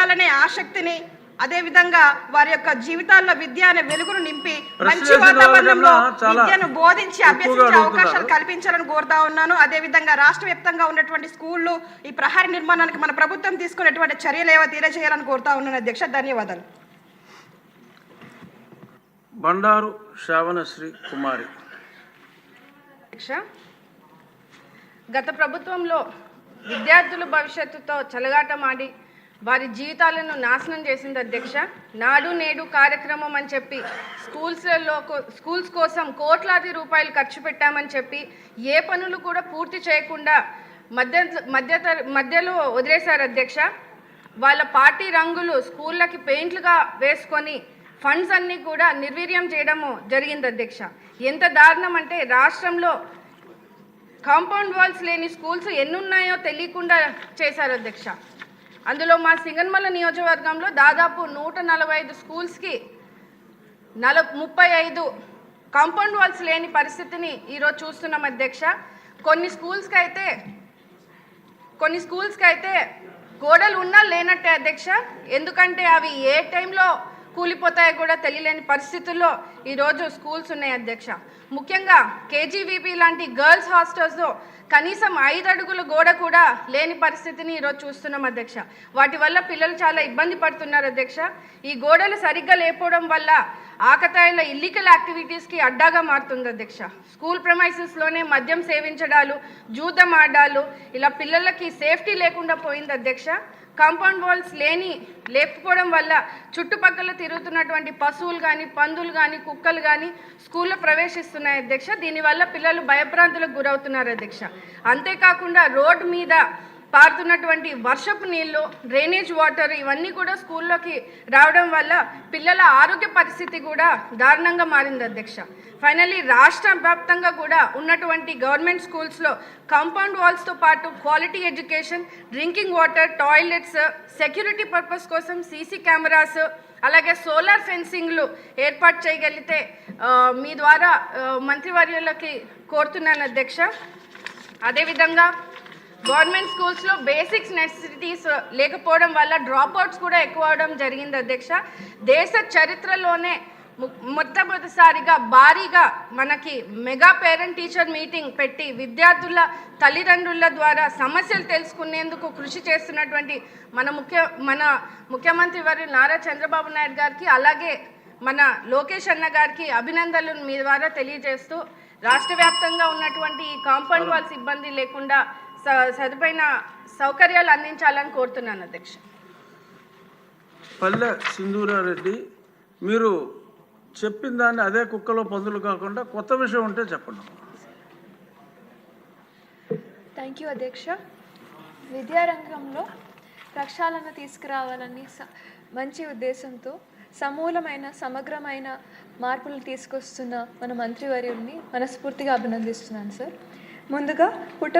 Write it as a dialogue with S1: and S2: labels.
S1: వెళ్ళాలనే ఆసక్తిని అదే విధంగా వారి యొక్క జీవితాల్లో విద్య అనే వెలుగును నింపి మంచి వాతావరణంలో విద్యను బోధించి అభ్యసించే. అవకాశాలు కల్పించాలని కోరుతా ఉన్నాను. అదే విధంగా రాష్ట్ర వ్యాప్తంగా ఉన్నటువంటి స్కూళ్ళు ఈ ప్రహారీ నిర్మాణానికి మన ప్రభుత్వం తీసుకునేటువంటి చర్యలు ఏవో తెలియజేయాలని కోరుతా ఉన్నాను. అధ్యక్ష ధన్యవాదాలు.
S2: బండారు శ్రావణశ్రీ కుమారి.
S3: అధ్యక్ష గత ప్రభుత్వంలో విద్యార్థుల భవిష్యత్తుతో చెలగాటమాడి వారి జీవితాలను నాశనం చేసింది అధ్యక్ష. నాడు నేడు కార్యక్రమం అని చెప్పి స్కూల్స్లలో స్కూల్స్ కోసం కోట్లాది రూపాయలు ఖర్చు పెట్టామని చెప్పి ఏ పనులు కూడా పూర్తి చేయకుండా మధ్య మధ్య మధ్యలో వదిలేశారు అధ్యక్ష. వాళ్ళ పార్టీ రంగులు స్కూళ్ళకి పెయింట్లుగా వేసుకొని ఫండ్స్ అన్నీ కూడా నిర్వీర్యం చేయడము జరిగింది అధ్యక్ష. ఎంత దారుణం అంటే రాష్ట్రంలో కాంపౌండ్ వాల్స్ లేని స్కూల్స్ ఎన్ని ఉన్నాయో తెలియకుండా చేశారు అధ్యక్ష. అందులో మా సింగన్మల నియోజకవర్గంలో దాదాపు నూట నలభై ఐదు స్కూల్స్కి నల ముప్పై ఐదు కాంపౌండ్ వాల్స్ లేని పరిస్థితిని ఈరోజు చూస్తున్నాం అధ్యక్ష. కొన్ని స్కూల్స్కి అయితే కొన్ని స్కూల్స్కి అయితే గోడలు ఉన్నా లేనట్టే అధ్యక్ష. ఎందుకంటే అవి ఏ టైంలో కూలిపోతాయో కూడా తెలియలేని పరిస్థితుల్లో ఈరోజు స్కూల్స్ ఉన్నాయి అధ్యక్ష. ముఖ్యంగా కేజీవీపీ లాంటి గర్ల్స్ హాస్టల్స్లో కనీసం ఐదు అడుగుల గోడ కూడా లేని పరిస్థితిని ఈరోజు చూస్తున్నాం అధ్యక్ష. వాటి వల్ల పిల్లలు చాలా ఇబ్బంది పడుతున్నారు అధ్యక్ష. ఈ గోడలు సరిగ్గా లేకపోవడం వల్ల ఆకతాయిల ఇల్లీగల్ యాక్టివిటీస్కి అడ్డాగా మారుతుంది అధ్యక్ష. స్కూల్ ప్రమైసెస్లోనే మద్యం సేవించడాలు జూదం ఆడాలు ఇలా పిల్లలకి సేఫ్టీ లేకుండా పోయింది అధ్యక్ష. కాంపౌండ్ వాల్స్ లేని లేకపోవడం వల్ల చుట్టుపక్కల తిరుగుతున్నటువంటి పశువులు కానీ పందులు కానీ కుక్కలు కానీ స్కూల్లో ప్రవేశిస్తున్నాయి అధ్యక్ష. దీనివల్ల పిల్లలు భయభ్రాంతులకు గురవుతున్నారు అధ్యక్ష. అంతేకాకుండా రోడ్ మీద పారుతున్నటువంటి వర్షపు నీళ్ళు డ్రైనేజ్ వాటర్ ఇవన్నీ కూడా స్కూల్లోకి రావడం వల్ల పిల్లల ఆరోగ్య పరిస్థితి కూడా దారుణంగా మారింది అధ్యక్ష. ఫైనలీ రాష్ట్ర వ్యాప్తంగా కూడా ఉన్నటువంటి గవర్నమెంట్ స్కూల్స్లో కాంపౌండ్ వాల్స్తో పాటు quality education drinking water toilets security purpose కోసం సీసీ కెమెరాస్ అలాగే సోలార్ ఫెన్సింగ్లు ఏర్పాటు చేయగలిగితే మీ ద్వారా మంత్రివర్యులకి కోరుతున్నాను అధ్యక్ష. అదేవిధంగా గవర్నమెంట్ స్కూల్స్లో బేసిక్స్ నెసెసిటీస్ లేకపోవడం వల్ల డ్రాప్ అవుట్స్ కూడా ఎక్కువ అవడం జరిగింది అధ్యక్ష. దేశ చరిత్రలోనే మొట్టమొదటిసారిగా భారీగా మనకి మెగా పేరెంట్ టీచర్ మీటింగ్ పెట్టి విద్యార్థుల తల్లిదండ్రుల ద్వారా సమస్యలు తెలుసుకునేందుకు కృషి చేస్తున్నటువంటి మన ముఖ్య మన ముఖ్యమంత్రి వారి నారా చంద్రబాబు నాయుడు గారికి అలాగే మన లోకేష్ అన్న గారికి అభినందనలు మీ ద్వారా తెలియజేస్తూ రాష్ట్ర వ్యాప్తంగా ఉన్నటువంటి ఈ కాంపౌండ్ వాల్ సిబ్బంది లేకుండా సదుపైన సౌకర్యాలు అందించాలని కోరుతున్నాను అధ్యక్ష.
S2: పల్లె సింధూరారెడ్డి మీరు చెప్పిన దాన్ని అదే కుక్కలో పందులు కాకుండా కొత్త విషయం ఉంటే చెప్పండి.
S4: థ్యాంక్ యూ అధ్యక్ష. విద్యారంగంలో ప్రక్షాళన తీసుకురావాలని మంచి ఉద్దేశంతో సమూలమైన సమగ్రమైన మార్పులు తీసుకొస్తున్న మన మంత్రివర్యుల్ని మనస్ఫూర్తిగా అభినందిస్తున్నాను సార్. ముందుగా పుట్ట